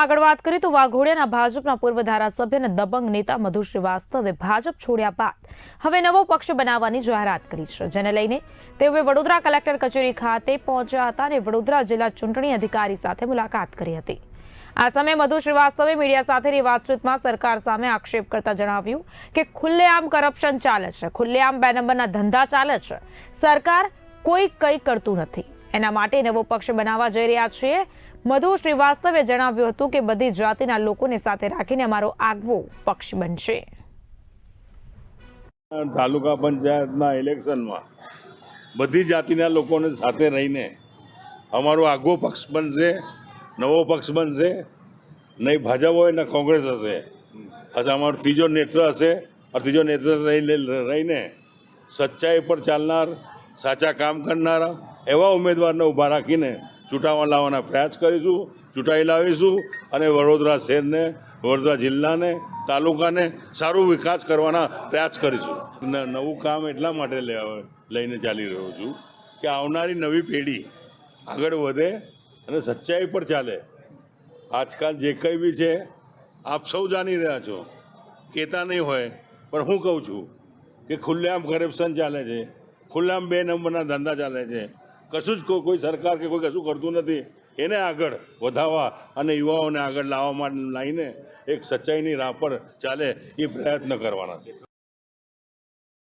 આગળ વાત કરીએ તો વાઘોડિયાના ભાજપના પૂર્વ ધારાસભ્ય અને દબંગ નેતા મધુ શ્રીવાસ્તવે ભાજપ છોડ્યા બાદ હવે નવો પક્ષ બનાવવાની જાહેરાત કરી છે, જેને લઈને તેઓએ વડોદરા કલેક્ટર કચેરી ખાતે પહોંચ્યા હતા અને વડોદરા જિલ્લા ચૂંટણી અધિકારી સાથે મુલાકાત કરી હતી. આ સમયે મધુ શ્રીવાસ્તવે મીડિયા સાથેની વાતચીતમાં સરકાર સામે આક્ષેપ કરતા જણાવ્યું કે ખુલ્લેઆમ કરપ્શન ચાલે છે, ખુલ્લેઆમ બે નંબરના ધંધા ચાલે છે. સરકાર કોઈ કંઈ કરતું નથી. એના માટે નવો પક્ષ બનાવવા જઈ રહ્યા છીએ. મધુ શ્રીવાસ્તવે જણાવ્યું હતું કે બધી જાતિના લોકોને સાથે રાખીને અમારો આગવો પક્ષ બનશે. તાલુકા પંચાયતના ઇલેક્શનમાં બધી જાતિના લોકોને સાથે રહીને અમારો આગવો પક્ષ બનશે, નવો પક્ષ બનશે. નહીં ભાજપ હોય, ને કોંગ્રેસ હશે. અથવા અમારો ત્રીજો નેત્ર હશે. ત્રીજો નેત્ર રહીને રહીને સચ્ચાઈ પર ચાલનાર, સાચા કામ કરનારા એવા ઉમેદવારને ઊભા રાખીને ચૂંટાવા લાવવાના પ્રયાસ કરીશું, ચૂંટાઈ લાવીશું અને વડોદરા શહેરને, વડોદરા જિલ્લાને, તાલુકાને સારો વિકાસ કરવાના પ્રયાસ કરીશું. નવું કામ એટલા માટે લઈને ચાલી રહ્યો છું કે આવનારી નવી પેઢી આગળ વધે અને સચ્ચાઈ પર ચાલે. આજકાલ જે કંઈ બી છે, આપ સૌ જાણી રહ્યા છો. કહેતા નહીં હોય, પણ હું કહું છું કે ખુલ્લેઆમ કરપ્શન ચાલે છે ખુલ્લામ બે નંબરના ધંધા ચાલે છે. કશું જ કોઈ સરકાર કે કોઈ કશું કરતું નથી. એને આગળ વધાવવા અને યુવાઓને આગળ લાવવા માટે લાવીને એક સચ્ચાઈની રાહ પર ચાલે એ પ્રયત્ન કરવાના છે.